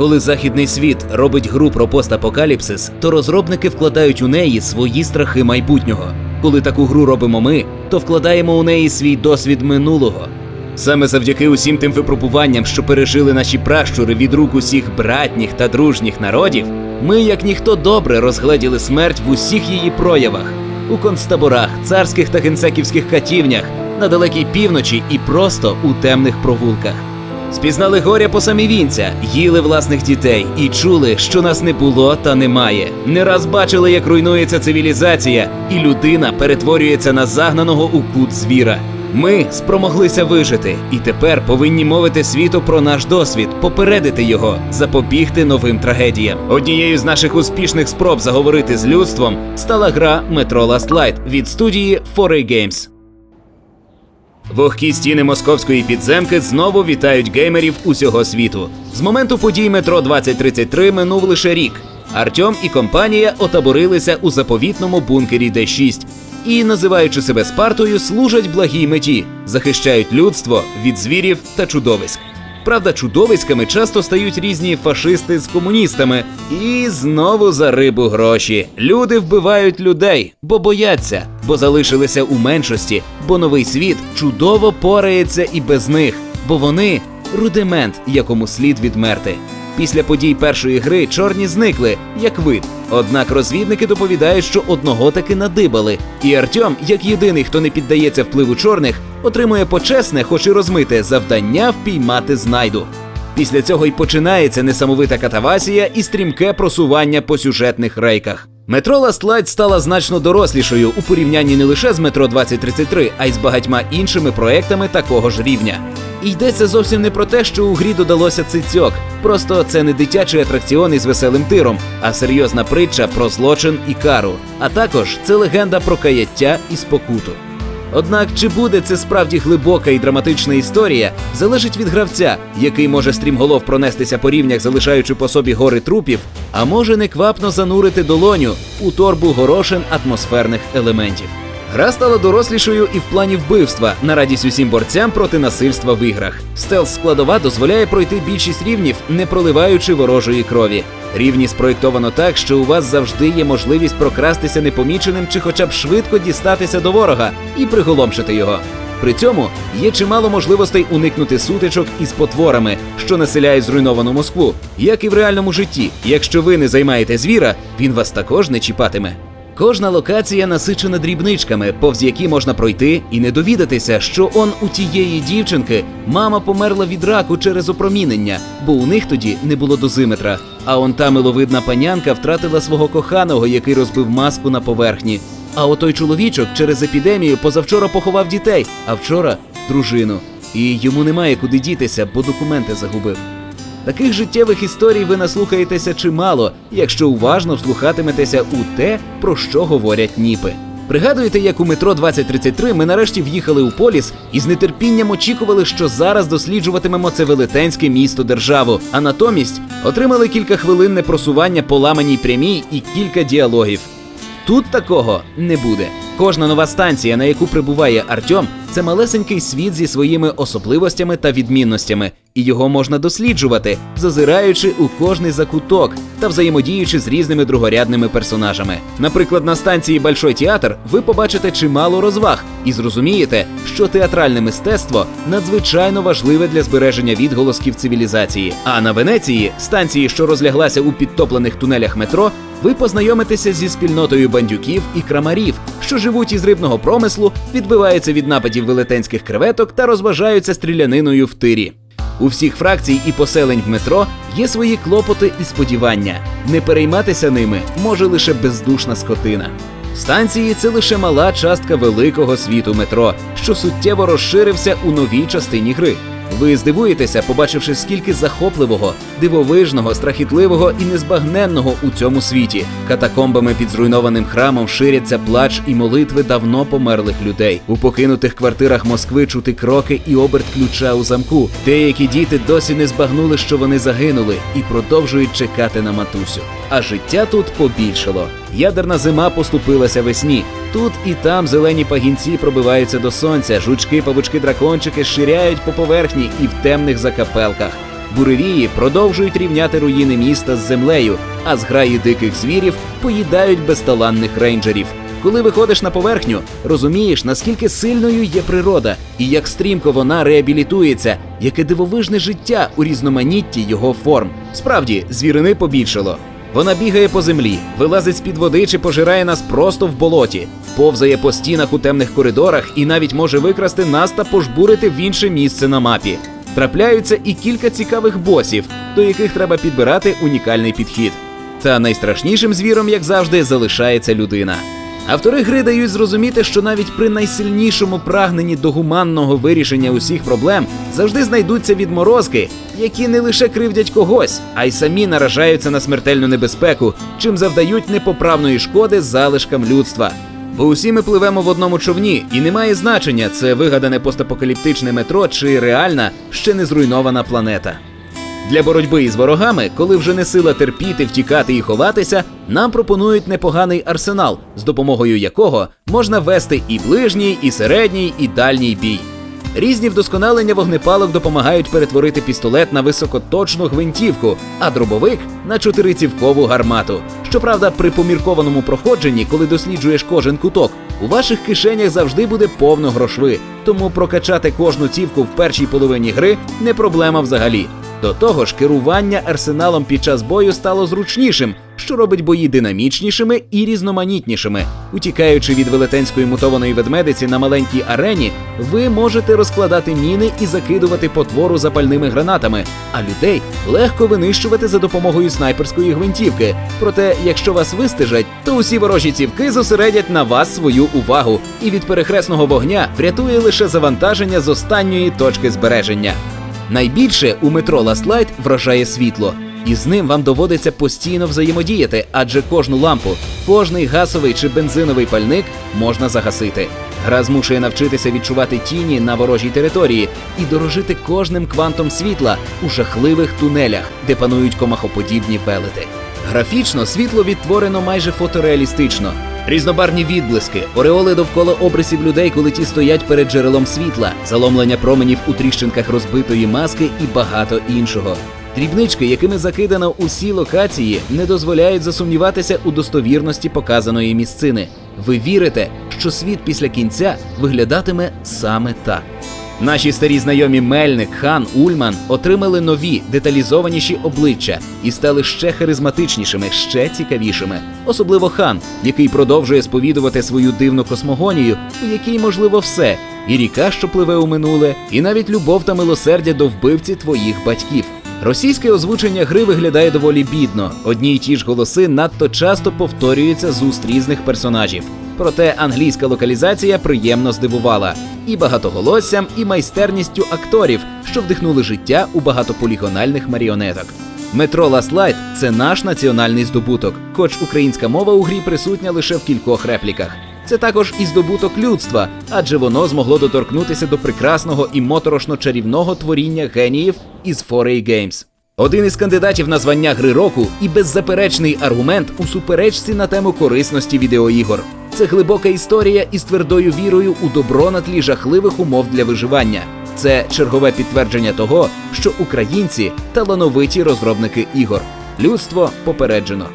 Коли західний світ робить гру про постапокаліпсис, то розробники вкладають у неї свої страхи майбутнього. Коли таку гру робимо ми, то вкладаємо у неї свій досвід минулого. Саме завдяки усім тим випробуванням, що пережили наші пращури від рук усіх братніх та дружніх народів, ми, як ніхто добре, розгледіли смерть в усіх її проявах у концтаборах, царських та генсеківських катівнях, на далекій півночі і просто у темних провулках. Спізнали горя по самі вінця, їли власних дітей і чули, що нас не було та немає. Не раз бачили, як руйнується цивілізація, і людина перетворюється на загнаного у кут звіра. Ми спромоглися вижити, і тепер повинні мовити світу про наш досвід, попередити його, запобігти новим трагедіям. Однією з наших успішних спроб заговорити з людством стала гра Metro Last Light від студії 4A Games. Вогкі стіни московської підземки знову вітають геймерів усього світу. З моменту подій метро 2033 минув лише рік. Артем і компанія отаборилися у заповітному бункері Д6 і, називаючи себе Спартою, служать благій меті, захищають людство від звірів та чудовиськ. Правда, чудовиськами часто стають різні фашисти з комуністами. І знову за рибу гроші. Люди вбивають людей, бо бояться, бо залишилися у меншості, бо новий світ чудово порається і без них, бо вони рудимент, якому слід відмерти. Після подій першої гри чорні зникли, як вид. Однак розвідники доповідають, що одного таки надибали. І Артем, як єдиний, хто не піддається впливу чорних, отримує почесне, хоч і розмите завдання впіймати знайду. Після цього й починається несамовита катавасія і стрімке просування по сюжетних рейках. Метро Last Light стала значно дорослішою у порівнянні не лише з Метро 2033, а й з багатьма іншими проектами такого ж рівня. І йдеться зовсім не про те, що у грі додалося цицьок. Просто це не дитячий атракціон із веселим тиром, а серйозна притча про злочин і кару. А також це легенда про каяття і спокуту. Однак, чи буде це справді глибока і драматична історія, залежить від гравця, який може стрімголов пронестися по рівнях, залишаючи по собі гори трупів, а може неквапно занурити долоню у торбу горошин атмосферних елементів. Гра стала дорослішою і в плані вбивства на радість усім борцям проти насильства в іграх. Стелс складова дозволяє пройти більшість рівнів, не проливаючи ворожої крові. Рівні спроєктовано так, що у вас завжди є можливість прокрастися непоміченим чи хоча б швидко дістатися до ворога і приголомшити його. При цьому є чимало можливостей уникнути сутичок із потворами, що населяють зруйновану Москву, як і в реальному житті. Якщо ви не займаєте звіра, він вас також не чіпатиме. Кожна локація насичена дрібничками, повз які можна пройти і не довідатися, що он у тієї дівчинки мама померла від раку через опромінення, бо у них тоді не було дозиметра. А он та миловидна панянка втратила свого коханого, який розбив маску на поверхні. А отой чоловічок через епідемію позавчора поховав дітей, а вчора дружину. І йому немає куди дітися, бо документи загубив. Таких життєвих історій ви наслухаєтеся чимало, якщо уважно вслухатиметеся у те, про що говорять ніпи. Пригадуєте, як у метро 2033 ми нарешті в'їхали у поліс і з нетерпінням очікували, що зараз досліджуватимемо це велетенське місто державу, а натомість отримали кілька кількахвилинне просування по ламаній прямій і кілька діалогів. Тут такого не буде. Кожна нова станція, на яку прибуває Артем, це малесенький світ зі своїми особливостями та відмінностями, і його можна досліджувати, зазираючи у кожний закуток та взаємодіючи з різними другорядними персонажами. Наприклад, на станції Большой театр ви побачите чимало розваг і зрозумієте, що театральне мистецтво надзвичайно важливе для збереження відголосків цивілізації. А на Венеції, станції, що розляглася у підтоплених тунелях метро, ви познайомитеся зі спільнотою бандюків і крамарів, що живуть із рибного промислу, відбиваються від нападів велетенських креветок та розважаються стріляниною в тирі. У всіх фракцій і поселень в метро є свої клопоти і сподівання. Не перейматися ними може лише бездушна скотина. Станції це лише мала частка великого світу метро, що суттєво розширився у новій частині гри. Ви здивуєтеся, побачивши скільки захопливого, дивовижного, страхітливого і незбагненного у цьому світі. Катакомбами під зруйнованим храмом ширяться плач і молитви давно померлих людей. У покинутих квартирах Москви чути кроки і оберт ключа у замку. Деякі діти досі не збагнули, що вони загинули, і продовжують чекати на матусю. А життя тут побільшало. Ядерна зима поступилася весні. Тут і там зелені пагінці пробиваються до сонця, жучки, павучки, дракончики ширяють по поверхні і в темних закапелках. Буревії продовжують рівняти руїни міста з землею, а зграї диких звірів поїдають безталанних рейнджерів. Коли виходиш на поверхню, розумієш, наскільки сильною є природа і як стрімко вона реабілітується, яке дивовижне життя у різноманітті його форм. Справді, звірини побільшало. Вона бігає по землі, вилазить з-під води чи пожирає нас просто в болоті, повзає по стінах у темних коридорах і навіть може викрасти нас та пожбурити в інше місце на мапі. Трапляються і кілька цікавих босів, до яких треба підбирати унікальний підхід. Та найстрашнішим звіром, як завжди, залишається людина. Автори гри дають зрозуміти, що навіть при найсильнішому прагненні до гуманного вирішення усіх проблем завжди знайдуться відморозки, які не лише кривдять когось, а й самі наражаються на смертельну небезпеку, чим завдають непоправної шкоди залишкам людства. Бо усі ми пливемо в одному човні, і немає значення, це вигадане постапокаліптичне метро чи реальна ще не зруйнована планета. Для боротьби із ворогами, коли вже не сила терпіти, втікати і ховатися, нам пропонують непоганий арсенал, з допомогою якого можна вести і ближній, і середній, і дальній бій. Різні вдосконалення вогнепалок допомагають перетворити пістолет на високоточну гвинтівку, а дробовик на чотирицівкову гармату. Щоправда, при поміркованому проходженні, коли досліджуєш кожен куток, у ваших кишенях завжди буде повно грошви, тому прокачати кожну цівку в першій половині гри не проблема взагалі. До того ж, керування арсеналом під час бою стало зручнішим, що робить бої динамічнішими і різноманітнішими. Утікаючи від велетенської мутованої ведмедиці на маленькій арені, ви можете розкладати міни і закидувати потвору запальними гранатами, а людей легко винищувати за допомогою снайперської гвинтівки. Проте, якщо вас вистежать, то усі ворожі цівки зосередять на вас свою увагу, і від перехресного вогня врятує лише завантаження з останньої точки збереження. Найбільше у метро Light вражає світло, і з ним вам доводиться постійно взаємодіяти, адже кожну лампу, кожний газовий чи бензиновий пальник можна загасити. Гра змушує навчитися відчувати тіні на ворожій території і дорожити кожним квантом світла у жахливих тунелях, де панують комахоподібні велети. Графічно світло відтворено майже фотореалістично. Різнобарні відблиски, ореоли довкола обрисів людей, коли ті стоять перед джерелом світла, заломлення променів у тріщинках розбитої маски і багато іншого. Дрібнички, якими закидано усі локації, не дозволяють засумніватися у достовірності показаної місцини. Ви вірите, що світ після кінця виглядатиме саме так. Наші старі знайомі Мельник, Хан, Ульман отримали нові деталізованіші обличчя і стали ще харизматичнішими, ще цікавішими. Особливо хан, який продовжує сповідувати свою дивну космогонію, у якій можливо все: і ріка, що пливе у минуле, і навіть любов та милосердя до вбивці твоїх батьків. Російське озвучення гри виглядає доволі бідно. Одні й ті ж голоси надто часто повторюються з уст різних персонажів. Проте англійська локалізація приємно здивувала і багатоголоссям, і майстерністю акторів, що вдихнули життя у багатополігональних маріонеток. Метро Light – це наш національний здобуток, хоч українська мова у грі присутня лише в кількох репліках. Це також і здобуток людства, адже воно змогло доторкнутися до прекрасного і моторошно чарівного творіння геніїв із 4A Games. Один із кандидатів на звання гри року і беззаперечний аргумент у суперечці на тему корисності відеоігор. Це глибока історія із твердою вірою у добро на тлі жахливих умов для виживання. Це чергове підтвердження того, що українці талановиті розробники ігор. Людство попереджено.